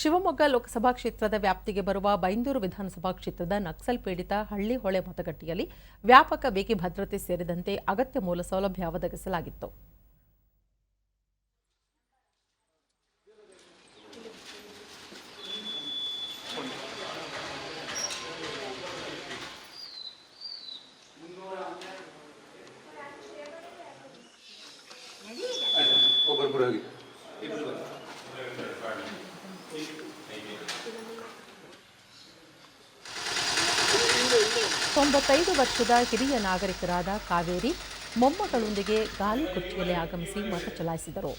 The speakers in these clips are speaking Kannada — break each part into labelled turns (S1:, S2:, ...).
S1: ಶಿವಮೊಗ್ಗ ಲೋಕಸಭಾ ಕ್ಷೇತ್ರದ ವ್ಯಾಪ್ತಿಗೆ ಬರುವ ಬೈಂದೂರು ವಿಧಾನಸಭಾ ಕ್ಷೇತ್ರದ ನಕ್ಸಲ್ ಪೀಡಿತ ಹಳ್ಳಿ ಹೊಳೆ ಮತಗಟ್ಟೆಯಲ್ಲಿ ವ್ಯಾಪಕ ಬಿಗಿ ಭದ್ರತೆ ಸೇರಿದಂತೆ ಅಗತ್ಯ ಮೂಲ ಸೌಲಭ್ಯ ಒದಗಿಸಲಾಗಿತ್ತು.
S2: ಒಬ್ಬೊಬ್ಬರು
S1: ತೊಂಬತ್ತೈದು ವರ್ಷದ ಹಿರಿಯ ನಾಗರಿಕರಾದ ಕಾವೇರಿ ಮೊಮ್ಮಗಳೊಂದಿಗೆ ಗಾಲಿ ಕುರ್ಚಿಯಲ್ಲಿ ಆಗಮಿಸಿ ಮತ ಚಲಾಯಿಸಿದರು.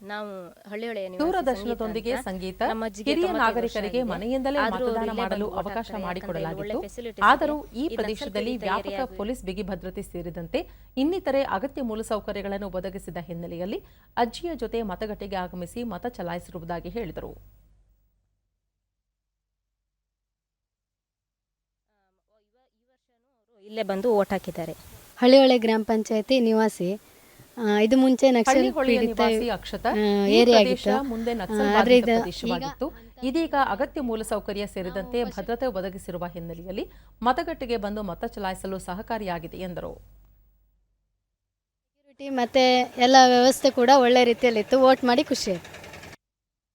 S3: ನಾವು ಹಳ್ಳಿಯೊಳೆಯ
S1: ದೂರದರ್ಶನದೊಂದಿಗೆ
S3: ಸಂಗೀತ
S1: ಹಿರಿಯ ನಾಗರಿಕರಿಗೆ ಮನೆಯಿಂದಲೇ ಮತದಾನ ಮಾಡಲು ಅವಕಾಶ. ಮಾಡಿಕೊಡಲಾಗಿತ್ತು ಆದರೂ ಈ ಪ್ರದೇಶದಲ್ಲಿ ವ್ಯಾಪಕ ಪೊಲೀಸ್ ಬಿಗಿ ಭದ್ರತೆ ಸೇರಿದಂತೆ ಇನ್ನಿತರೆ ಅಗತ್ಯ ಮೂಲಸೌಕರ್ಯಗಳನ್ನು ಒದಗಿಸಿದ ಹಿನ್ನೆಲೆಯಲ್ಲಿ ಅಜ್ಜಿಯ ಜೊತೆ ಮತಗಟ್ಟೆಗೆ ಆಗಮಿಸಿ ಮತ ಚಲಾಯಿಸಿರುವುದಾಗಿ ಹೇಳಿದರು.
S3: ಇಲ್ಲೇ ಬಂದು ಓಟ್ ಹಾಕಿದ್ದಾರೆ.
S4: ಹಳ್ಳಿಹೊಳೆ ಗ್ರಾಮ ಪಂಚಾಯತಿ ನಿವಾಸಿ ಇದು ಮುಂಚೆ ನಕ್ಸಲ್ ಪೀಡಿತ ಏರಿಯಾ ಆಗಿತ್ತು ಆದ್ರೆ ಇದು
S1: ಇದೀಗ ಅಗತ್ಯ ಮೂಲಸೌಕರ್ಯ ಸೇರಿದಂತೆ ಭದ್ರತೆ ಒದಗಿಸಿರುವ ಹಿನ್ನೆಲೆಯಲ್ಲಿ ಮತಗಟ್ಟೆಗೆ ಬಂದು ಮತ ಚಲಾಯಿಸಲು ಸಹಕಾರಿಯಾಗಿದೆ ಎಂದರು.
S4: ಮತ್ತೆ ಎಲ್ಲ ವ್ಯವಸ್ಥೆ ಕೂಡ ಒಳ್ಳೆ ರೀತಿಯಲ್ಲಿತ್ತು. ವೋಟ್ ಮಾಡಿ ಖುಷಿ ಆಯ್ತು.